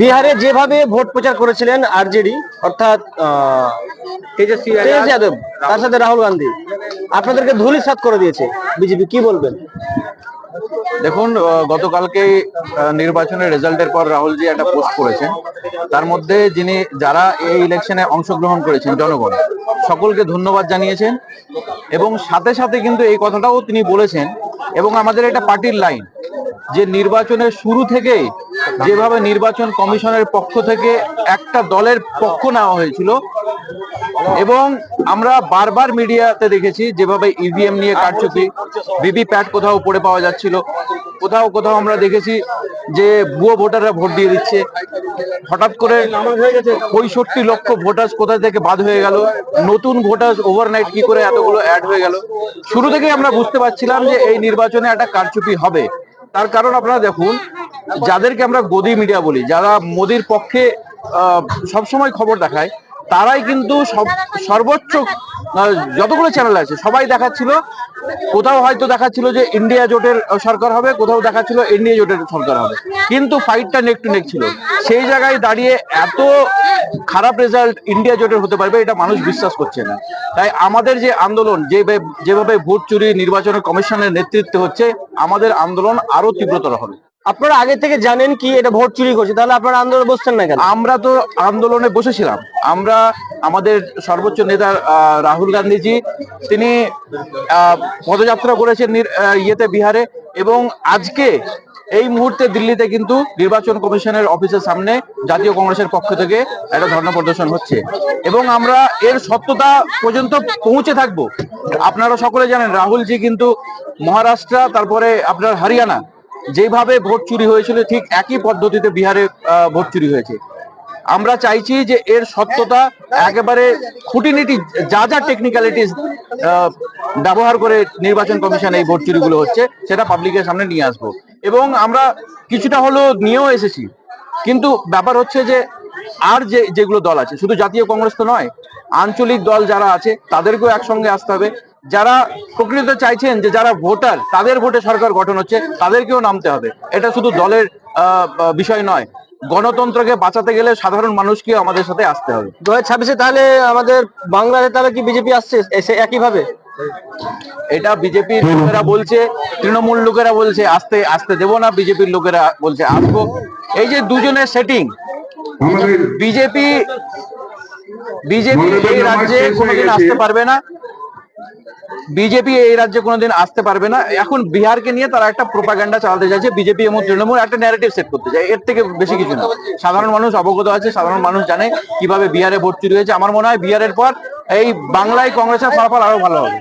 বিহারে যেভাবে ভোট প্রচার করেছিলেন আরজেডি অর্থাৎ তেজস্বী তেজ যাদব তার সাথে রাহুল গান্ধী আপনাদেরকে ধুলিসাৎ করে দিয়েছে বিজেপি কি বলবেন? দেখুন গতকালকে নির্বাচনের রেজাল্টের পর রাহুলজি একটা পোস্ট করেছেন। তার মধ্যে যিনি যারা এই ইলেকশনে অংশগ্রহণ করেছেন জনগণ সকলকে ধন্যবাদ জানিয়েছেন এবং সাথে সাথে কিন্তু এই কথাটাও তিনি বলেছেন এবং আমাদের এটা পার্টির লাইন। যে নির্বাচনের শুরু থেকেই যেভাবে নির্বাচন কমিশনের পক্ষ থেকে একটা দলের পক্ষ নেওয়া হয়েছিল, এবং আমরা বারবার মিডিয়াতে দেখেছি যেভাবে ইভিএম নিয়ে কারচুপি ভিভি প্যাট কোথাও পড়ে পাওয়া যাচ্ছিল, কোথাও কোথাও আমরা দেখেছি যে ভুয়ো ভোটাররা ভোট দিয়ে দিচ্ছে। হঠাৎ করে পঁয়ষট্টি লক্ষ ভোটার্স কোথা থেকে বাদ হয়ে গেল, নতুন ভোটার্স ওভারনাইট কি করে এতগুলো অ্যাড হয়ে গেল? শুরু থেকেই আমরা বুঝতে পারছিলাম যে এই নির্বাচনে একটা কারচুপি হবে। তার কারণ আপনারা দেখুন যাদেরকে আমরা গদি মিডিয়া বলি যারা মোদির পক্ষে আহ, সবসময় খবর দেখায় তারাই কিন্তু সব সর্বোচ্চ যতগুলো চ্যানেল আছে সবাই দেখাচ্ছিল কোথাও হয়তো দেখাচ্ছিল যে ইন্ডিয়া জোটের সরকার হবে, কোথাও দেখাচ্ছিল ইন্ডিয়া জোটের সরকার হবে। কিন্তু ফাইটটা নেক টু নেক ছিল। সেই জায়গায় দাঁড়িয়ে এত খারাপ রেজাল্ট ইন্ডিয়া জোটের হতে পারবে, এটা মানুষ বিশ্বাস করছে না। তাই আমাদের যে আন্দোলন, যে যেভাবে ভোট চুরি নির্বাচনের কমিশনের নেতৃত্বে হচ্ছে, আমাদের আন্দোলন আরও তীব্রতর হবে। আপনারা আগে থেকে জানেন কি এটা ভোট চুরি করছে, তাহলে আপনারা আন্দোলন বসছেন না কেন? আমরা তো আন্দোলনে বসেছিলাম। আমরা আমাদের সর্বোচ্চ নেতা রাহুল গান্ধীজি, তিনি পদযাত্রা করেছেন ইয়েতে বিহারে এবং আজকে এই মুহূর্তে দিল্লিতে কিন্তু নির্বাচন কমিশনের অফিসের সামনে জাতীয় কংগ্রেসের পক্ষ থেকে একটা ধর্ণা প্রদর্শন হচ্ছে। এবং আমরা এর সত্যতা পর্যন্ত পৌঁছে থাকব। আপনারা সকলে জানেন, রাহুলজি কিন্তু মহারাষ্ট্র, তারপরে আপনার হরিয়ানা যেভাবে ভোট চুরি হয়েছিল, ঠিক একই পদ্ধতিতে বিহারে ভোট চুরি হয়েছে। আমরা চাইছি যে এর সত্যতা একেবারে খুঁটিনিটি, যা যা টেকনিক্যালিটিস ব্যবহার করে নির্বাচন কমিশন এই ভোট চুরিগুলো হচ্ছে, সেটা পাবলিকের সামনে নিয়ে আসব। এবং আমরা কিছুটা হলো নিয়েও এসেছি। কিন্তু ব্যাপার হচ্ছে যে, আর যে, যেগুলো দল আছে, শুধু জাতীয় কংগ্রেস তো নয় আঞ্চলিক দল যারা আছে তাদেরকেও একসঙ্গে আসতে হবে। যারা প্রকৃত চাইছেন যে যারা ভোটার তাদের ভোটে সরকার গঠন হচ্ছে তাদেরকেও নামতে হবে। এটা শুধু দলের আহ, বিষয় নয়। গণতন্ত্রকে বাঁচাতে গেলে সাধারণ মানুষকে আমাদের সাথে আসতে হবে। দু হাজার ছাব্বিশে তাহলে আমাদের বাংলাতে তাহলে কি বিজেপি আসছে? এসে একইভাবে? এটা বিজেপির লোকেরা বলছে তৃণমূল লোকেরা বলছে আসতে আসতে দেবো না বিজেপির লোকেরা বলছে আসব। এই যে দুজনের সেটিং বিজেপি বিজেপি এই রাজ্যে কোনোদিন আসতে পারবে না। বিজেপি এই রাজ্যে কোনোদিন আসতে পারবে না। এখন বিহারকে নিয়ে তারা একটা প্রোপাগান্ডা চালাতে চাইছে। বিজেপি এবং তৃণমূল একটা ন্যারেটিভ সেট করতে চায়। এর থেকে বেশি কিছু না। সাধারণ মানুষ অবগত আছে সাধারণ মানুষ জানে কীভাবে বিহারে ভর্তি চুরি হয়েছে আমার মনে হয় বিহারের পর এই বাংলায় কংগ্রেসের ফলাফল আরও ভালো হবে।